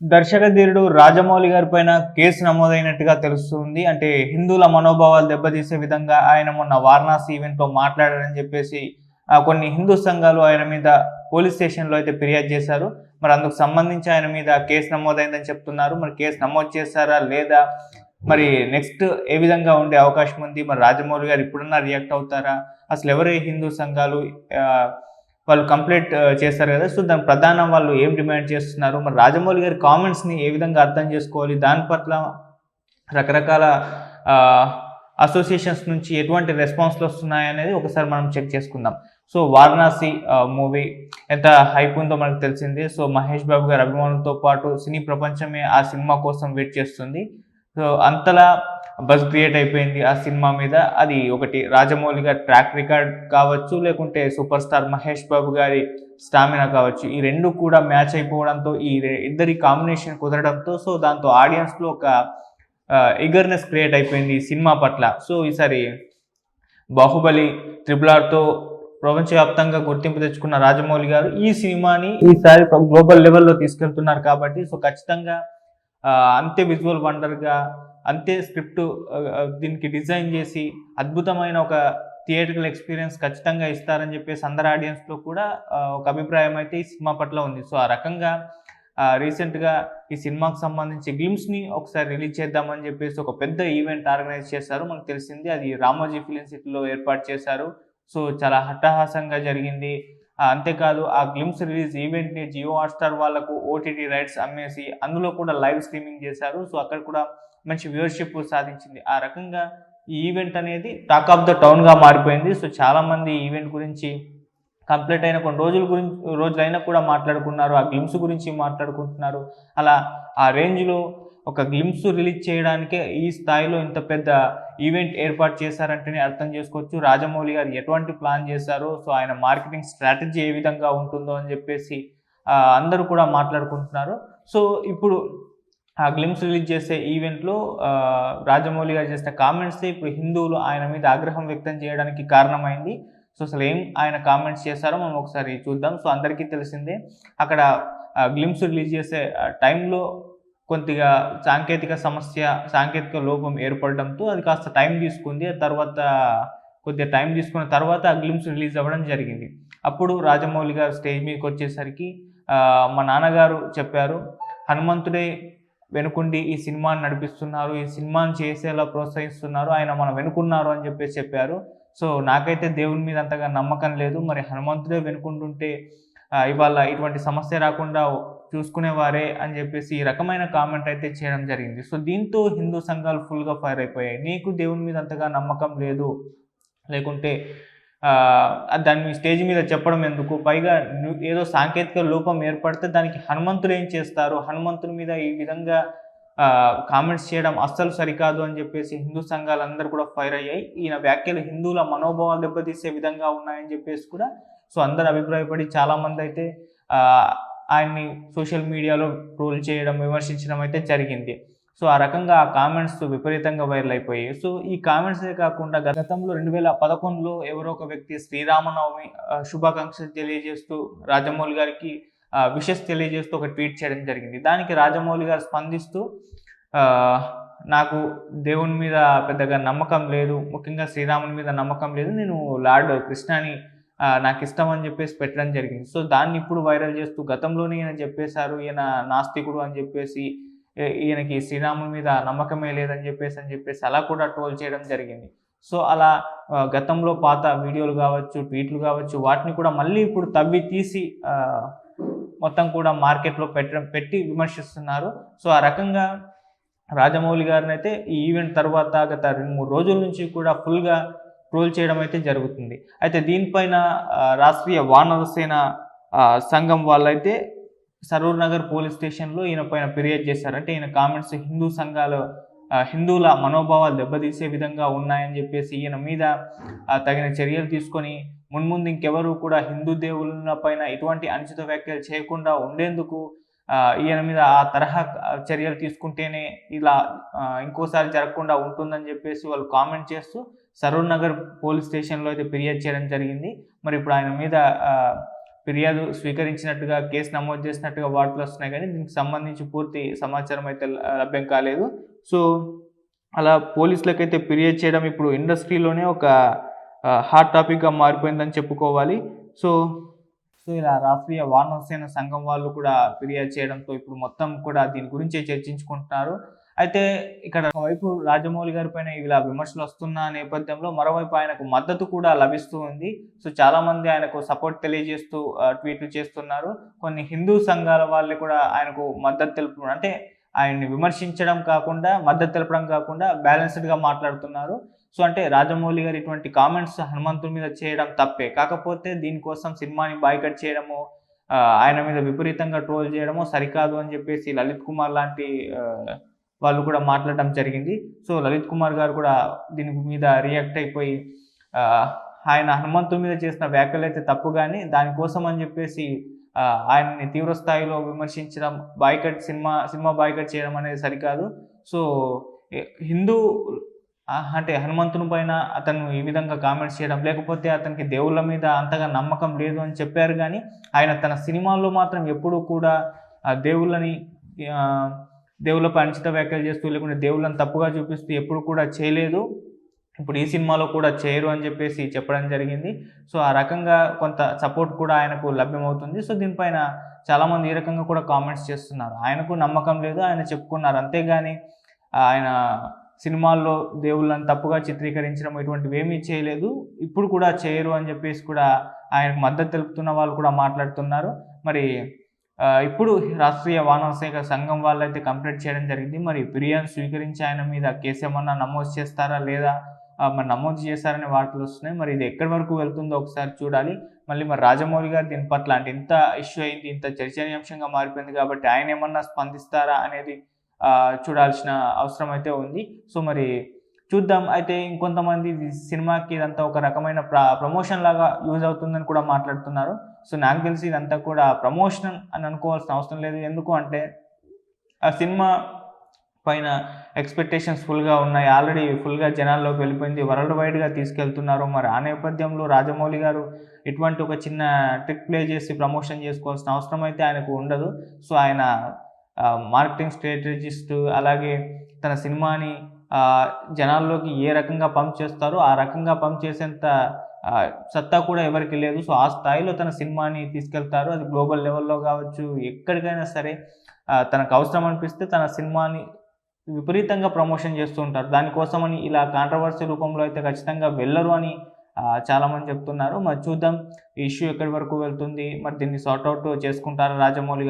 దర్శక ధీరుడు రాజమౌళి గారి పైన కేసు నమోదైనట్టుగా తెలుస్తుంది. అంటే హిందువుల మనోభావాలు దెబ్బతీసే విధంగా ఆయన మొన్న వారణాసి ఈవెంట్లో మాట్లాడారని చెప్పేసి కొన్ని హిందూ సంఘాలు ఆయన మీద పోలీస్ స్టేషన్లో అయితే ఫిర్యాదు చేశారు. మరి అందుకు సంబంధించి ఆయన మీద కేసు నమోదైందని చెప్తున్నారు. మరి కేసు నమోదు చేశారా లేదా? మరి నెక్స్ట్ ఏ విధంగా ఉండే అవకాశం ఉంది? మరి రాజమౌళి గారు ఇప్పుడన్నా రియాక్ట్ అవుతారా? అసలు ఎవరే హిందూ సంఘాలు? వాళ్ళు కంప్లీట్ చేస్తారు కదా. సో దాని ప్రధానం వాళ్ళు ఏం డిమాండ్ చేస్తున్నారు? మరి రాజమౌళి గారి కామెంట్స్ని ఏ విధంగా అర్థం చేసుకోవాలి? దాని పట్ల రకరకాల అసోసియేషన్స్ నుంచి ఎటువంటి రెస్పాన్స్లు వస్తున్నాయి అనేది ఒకసారి మనం చెక్ చేసుకుందాం. సో వారణాసి మూవీ ఎంత హైప్ ఉందో మనకు తెలిసింది. సో మహేష్ బాబు గారి అభిమానులతో పాటు సినీ ప్రపంచమే ఆ సినిమా కోసం వెయిట్ చేస్తుంది. సో అంతలా బస్ క్రియేట్ అయిపోయింది ఆ సినిమా మీద. అది ఒకటి రాజమౌళి గారి ట్రాక్ రికార్డ్ కావచ్చు లేకుంటే సూపర్ స్టార్ మహేష్ బాబు గారి స్టామినా కావచ్చు. ఈ రెండు కూడా మ్యాచ్ అయిపోవడంతో ఈ ఇద్దరి కాంబినేషన్ కుదరడంతో సో దాంతో ఆడియన్స్లో ఒక ఇగర్నెస్ క్రియేట్ అయిపోయింది ఈ సినిమా పట్ల. సో ఈసారి బాహుబలి త్రిబుల్ ఆర్తో ప్రపంచవ్యాప్తంగా గుర్తింపు తెచ్చుకున్న రాజమౌళి గారు ఈ సినిమాని ఈసారి గ్లోబల్ లెవెల్లో తీసుకెళ్తున్నారు కాబట్టి సో ఖచ్చితంగా అంతే విజువల్ వండర్గా అంతే స్క్రిప్ట్ దీనికి డిజైన్ చేసి అద్భుతమైన ఒక థియేటర్ ఎక్స్పీరియన్స్ ఖచ్చితంగా ఇస్తారని చెప్పేసి అందరు ఆడియన్స్లో కూడా ఒక అభిప్రాయం అయితే ఈ సినిమా పట్ల ఉంది. సో ఆ రకంగా రీసెంట్గా ఈ సినిమాకి సంబంధించి గ్లిమ్స్ని ఒకసారి రిలీజ్ చేద్దామని చెప్పేసి ఒక పెద్ద ఈవెంట్ ఆర్గనైజ్ చేశారు. మనకు తెలిసింది అది రామోజీ ఫిలిం సిటీలో ఏర్పాటు చేశారు. సో చాలా హట్టహాసంగా జరిగింది. అంతేకాదు ఆ గ్లిమ్స్ రిలీజ్ ఈవెంట్ని జియో హాట్స్టార్ వాళ్ళకు ఓటీటీ రైట్స్ అమ్మేసి అందులో కూడా లైవ్ స్ట్రీమింగ్ చేశారు. సో అక్కడ కూడా మంచి వ్యూవర్షిప్ సాధించింది. ఆ రకంగా ఈ ఈవెంట్ అనేది టాక్ ఆఫ్ ద టౌన్గా మారిపోయింది. సో చాలామంది ఈవెంట్ గురించి కంప్లీట్ అయిన కొన్ని రోజుల గురించి రోజులైనా కూడా మాట్లాడుకున్నారు ఆ గ్లిమ్స్ గురించి మాట్లాడుకుంటున్నారు. అలా ఆ రేంజ్లో ఒక గ్లిమ్స్ రిలీజ్ చేయడానికే ఈ స్థాయిలో ఇంత పెద్ద ఈవెంట్ ఏర్పాటు చేశారంటేనే అర్థం చేసుకోవచ్చు. రాజమౌళి గారు ఎటువంటి ప్లాన్ చేశారో సో ఆయన మార్కెటింగ్ స్ట్రాటజీ ఏ విధంగా ఉంటుందో అని చెప్పేసి అందరూ కూడా మాట్లాడుకుంటున్నారు. సో ఇప్పుడు ఆ గ్లిమ్స్ రిలీజ్ చేసే ఈవెంట్లో రాజమౌళి గారు చేసిన కామెంట్స్ ఇప్పుడు హిందువులు ఆయన మీద ఆగ్రహం వ్యక్తం చేయడానికి కారణమైంది. సో అసలు ఏం ఆయన కామెంట్స్ చేశారో మనం ఒకసారి చూద్దాం. సో అందరికీ తెలిసిందే అక్కడ గ్లిమ్స్ రిలీజ్ చేసే టైంలో కొద్దిగా సాంకేతిక సమస్య సాంకేతిక లోపం ఏర్పడడంతో అది కాస్త టైం తీసుకుంది. ఆ తర్వాత కొద్దిగా టైం తీసుకున్న తర్వాత ఆ గ్లిమ్స్ రిలీజ్ అవ్వడం జరిగింది. అప్పుడు రాజమౌళి గారు స్టేజ్ మీదకి వచ్చేసరికి మా నాన్నగారు చెప్పారు హనుమంతుడే వెనుకుండి ఈ సినిమాని నడిపిస్తున్నారు ఈ సినిమాని చేసేలా ప్రోత్సహిస్తున్నారు ఆయన మనం వెనుకున్నారు అని చెప్పేసి చెప్పారు. సో నాకైతే దేవుని మీద అంతగా నమ్మకం లేదు. మరి హనుమంతుడే వెనుకుంటుంటే ఇవాళ ఇటువంటి సమస్య రాకుండా చూసుకునేవారే అని చెప్పేసి ఈ రకమైన కామెంట్ అయితే చేయడం జరిగింది. సో దీంతో హిందూ సంఘాలు ఫుల్గా ఫైర్ అయిపోయాయి. నీకు దేవుని మీద అంతగా నమ్మకం లేదు. లేకుంటే దాన్ని స్టేజ్ మీద చెప్పడం ఎందుకు? పైగా ఏదో సాంకేతిక లోపం ఏర్పడితే దానికి హనుమంతుడు ఏం చేస్తారు? హనుమంతుడి మీద ఈ విధంగా కామెంట్స్ చేయడం అస్సలు సరికాదు అని చెప్పేసి హిందూ సంఘాలు అందరూ కూడా ఫైర్ అయ్యాయి. ఈయన వ్యాఖ్యలు హిందువుల మనోభావాలు దెబ్బతీసే విధంగా ఉన్నాయని చెప్పేసి కూడా సో అందరు అభిప్రాయపడి చాలామంది అయితే ఆయన్ని సోషల్ మీడియాలో ట్రోల్ చేయడం విమర్శించడం అయితే జరిగింది. సో ఆ రకంగా ఆ కామెంట్స్ విపరీతంగా వైరల్ అయిపోయాయి. సో ఈ కామెంట్సే కాకుండా గతంలో రెండు వేల పదకొండులో ఎవరో ఒక వ్యక్తి శ్రీరామనవమి శుభాకాంక్షలు తెలియజేస్తూ రాజమౌళి గారికి విషెస్ తెలియజేస్తూ ఒక ట్వీట్ చేయడం జరిగింది. దానికి రాజమౌళి గారు స్పందిస్తూ నాకు దేవుని మీద పెద్దగా నమ్మకం లేదు ముఖ్యంగా శ్రీరాముని మీద నమ్మకం లేదు నేను లార్డ్ కృష్ణాని నాకు ఇష్టం అని చెప్పేసి పెట్టడం జరిగింది. సో దాన్ని ఇప్పుడు వైరల్ చేస్తూ గతంలోనే ఈయన చెప్పేశారు ఈయన నాస్తికుడు అని చెప్పేసి ఈయనకి శ్రీరాముని మీద నమ్మకమే లేదని చెప్పేసి అని చెప్పేసి అలా కూడా ట్రోల్ చేయడం జరిగింది. సో అలా గతంలో పాత వీడియోలు కావచ్చు ట్వీట్లు కావచ్చు వాటిని కూడా మళ్ళీ ఇప్పుడు తవ్వి తీసి మొత్తం కూడా మార్కెట్లో పెట్టడం పెట్టి విమర్శిస్తున్నారు. సో ఆ రకంగా రాజమౌళి గారిని అయితే ఈ ఈవెంట్ తర్వాత గత రెండు మూడు రోజుల నుంచి కూడా ఫుల్గా ట్రోల్ చేయడం అయితే జరుగుతుంది. అయితే దీనిపైన రాష్ట్రీయ వానర సేన సంఘం వాళ్ళైతే సరూర్ నగర్ పోలీస్ స్టేషన్లో ఈయన పైన ఫిర్యాదు చేశారు. అంటే ఈయన కామెంట్స్ హిందూ సంఘాలు హిందువుల మనోభావాలు దెబ్బతీసే విధంగా ఉన్నాయని చెప్పేసి ఈయన మీద తగిన చర్యలు తీసుకొని మున్ముందు ఇంకెవరు కూడా హిందూ దేవుల పైన ఎటువంటి అనుచిత వ్యాఖ్యలు చేయకుండా ఉండేందుకు ఈయన మీద ఆ తరహా చర్యలు తీసుకుంటేనే ఇలా ఇంకోసారి జరగకుండా ఉంటుందని చెప్పేసి వాళ్ళు కామెంట్ చేస్తూ సరూర్ నగర్ పోలీస్ స్టేషన్లో అయితే ఫిర్యాదు చేయడం జరిగింది. మరి ఇప్పుడు ఆయన మీద ఫిర్యాదు స్వీకరించినట్టుగా కేసు నమోదు చేసినట్టుగా వార్తలు వస్తున్నాయి కానీ దీనికి సంబంధించి పూర్తి సమాచారం అయితే లభ్యం కాలేదు. సో అలా పోలీసులకైతే ఫిర్యాదు చేయడం ఇప్పుడు ఇండస్ట్రీలోనే ఒక హాట్ టాపిక్గా మారిపోయిందని చెప్పుకోవాలి. సో సో ఇలా రాష్ట్రీయ వానరసేన సంఘం వాళ్ళు కూడా ఫిర్యాదు చేయడంతో ఇప్పుడు మొత్తం కూడా దీని గురించే చర్చించుకుంటున్నారు. అయితే ఇక్కడ ఒకవైపు రాజమౌళి గారి పైన ఇలా విమర్శలు వస్తున్న నేపథ్యంలో మరోవైపు ఆయనకు మద్దతు కూడా లభిస్తూ ఉంది. సో చాలా మంది ఆయనకు సపోర్ట్ తెలియజేస్తూ ట్వీట్లు చేస్తున్నారు. కొన్ని హిందూ సంఘాల వాళ్ళు కూడా ఆయనకు మద్దతు తెలుపుతున్నారు. అంటే ఆయన్ని విమర్శించడం కాకుండా మద్దతు తెలపడం కాకుండా బ్యాలెన్స్డ్గా మాట్లాడుతున్నారు. సో అంటే రాజమౌళి గారు ఇటువంటి కామెంట్స్ హనుమంతుడి మీద చేయడం తప్పే. కాకపోతే దీనికోసం సినిమాని బాయ్కట్ చేయడము ఆయన మీద విపరీతంగా ట్రోల్ చేయడము సరికాదు అని చెప్పేసి లలిత్ కుమార్ లాంటి వాళ్ళు కూడా మాట్లాడటం జరిగింది. సో లలిత్ కుమార్ గారు కూడా దీని మీద రియాక్ట్ అయిపోయి ఆయన హనుమంతు మీద చేసిన వ్యాఖ్యలు అయితే తప్పు కానీ దానికోసం అని చెప్పేసి ఆయన్ని తీవ్ర స్థాయిలో విమర్శించడం బాయ్కట్ సినిమా సినిమా బాయ్కట్ చేయడం అనేది సరికాదు. సో హిందూ అంటే హనుమంతుని పైన అతను ఈ విధంగా కామెంట్స్ చేయడం లేకపోతే అతనికి దేవుళ్ళ మీద అంతగా నమ్మకం లేదు అని చెప్పారు కానీ ఆయన తన సినిమాల్లో మాత్రం ఎప్పుడూ కూడా దేవుళ్ళని ఆ, దేవుళ్ళపై వ్యాఖ్యలు చేస్తూ లేకుంటే దేవుళ్ళని తప్పుగా చూపిస్తూ ఎప్పుడు కూడా చేయలేదు. ఇప్పుడు ఈ సినిమాలో కూడా చేయరు అని చెప్పేసి చెప్పడం జరిగింది. సో ఆ రకంగా కొంత సపోర్ట్ కూడా ఆయనకు లభ్యమవుతుంది. సో దీనిపైన చాలామంది ఈ రకంగా కూడా కామెంట్స్ చేస్తున్నారు. ఆయనకు నమ్మకం లేదు ఆయన చెప్పుకున్నారు. అంతేగాని ఆయన సినిమాల్లో దేవుళ్ళని తప్పుగా చిత్రీకరించడం ఇటువంటివి ఏమీ చేయలేదు. ఇప్పుడు కూడా చేయరు అని చెప్పేసి కూడా ఆయనకు మద్దతు తెలుపుతున్న వాళ్ళు కూడా మాట్లాడుతున్నారు. మరి ఇప్పుడు రాష్ట్రీయ వానరసేన సంఘం వాళ్ళైతే కంప్లీట్ చేయడం జరిగింది. మరి ఫిర్యాదు స్వీకరించి ఆయన మీద కేసు ఏమన్నా నమోదు చేస్తారా లేదా? మరి నమోదు చేశారనే వార్తలు వస్తున్నాయి. మరి ఇది ఎక్కడి వరకు వెళ్తుందో ఒకసారి చూడాలి. మళ్ళీ మరి రాజమౌళి గారు దీని పట్ల అంటే ఇంత ఇష్యూ అయింది ఇంత చర్చనీయాంశంగా మారిపోయింది కాబట్టి ఆయన ఏమన్నా స్పందిస్తారా అనేది చూడాల్సిన అవసరం అయితే ఉంది. సో మరి చూద్దాం. అయితే ఇంకొంతమంది సినిమాకి ఇదంతా ఒక రకమైన ప్ర ప్రమోషన్ లాగా యూజ్ అవుతుందని కూడా మాట్లాడుతున్నారు. సో నాకు తెలిసి ఇదంతా కూడా ప్రమోషన్ అని అనుకోవాల్సిన అవసరం లేదు. ఎందుకు అంటే ఆ సినిమా పైన ఎక్స్పెక్టేషన్స్ ఫుల్గా ఉన్నాయి. ఆల్రెడీ ఫుల్గా జనాల్లోకి వెళ్ళిపోయింది. వరల్డ్ వైడ్గా తీసుకెళ్తున్నారు. మరి ఆ నేపథ్యంలో రాజమౌళి గారు ఇటువంటి ఒక చిన్న ట్రిక్ ప్లే చేసి ప్రమోషన్ చేసుకోవాల్సిన అవసరం అయితే ఆయనకు ఉండదు. సో ఆయన మార్కెటింగ్ స్ట్రాటజిస్ట్ అలాగే తన సినిమాని జనాల్లోకి ఏ రకంగా పంప్ చేస్తారో ఆ రకంగా పంప్ చేసేంత సత్తా కూడా ఎవరికి లేదు. సో ఆ స్థాయిలో తన సినిమాని తీసుకెళ్తారు. అది గ్లోబల్ లెవెల్లో కావచ్చు ఎక్కడికైనా సరే తనకు అవసరం అనిపిస్తే తన సినిమాని విపరీతంగా ప్రమోషన్ చేస్తూ ఉంటారు. దానికోసమని ఇలా కాంట్రవర్సీ రూపంలో అయితే ఖచ్చితంగా వెళ్ళరు అని చాలామంది చెప్తున్నారు. మరి చూద్దాం ఈ ఇష్యూ ఎక్కడి వరకు వెళ్తుంది? మరి దీన్ని సార్ట్అవుట్ చేసుకుంటారా రాజమౌళి గారు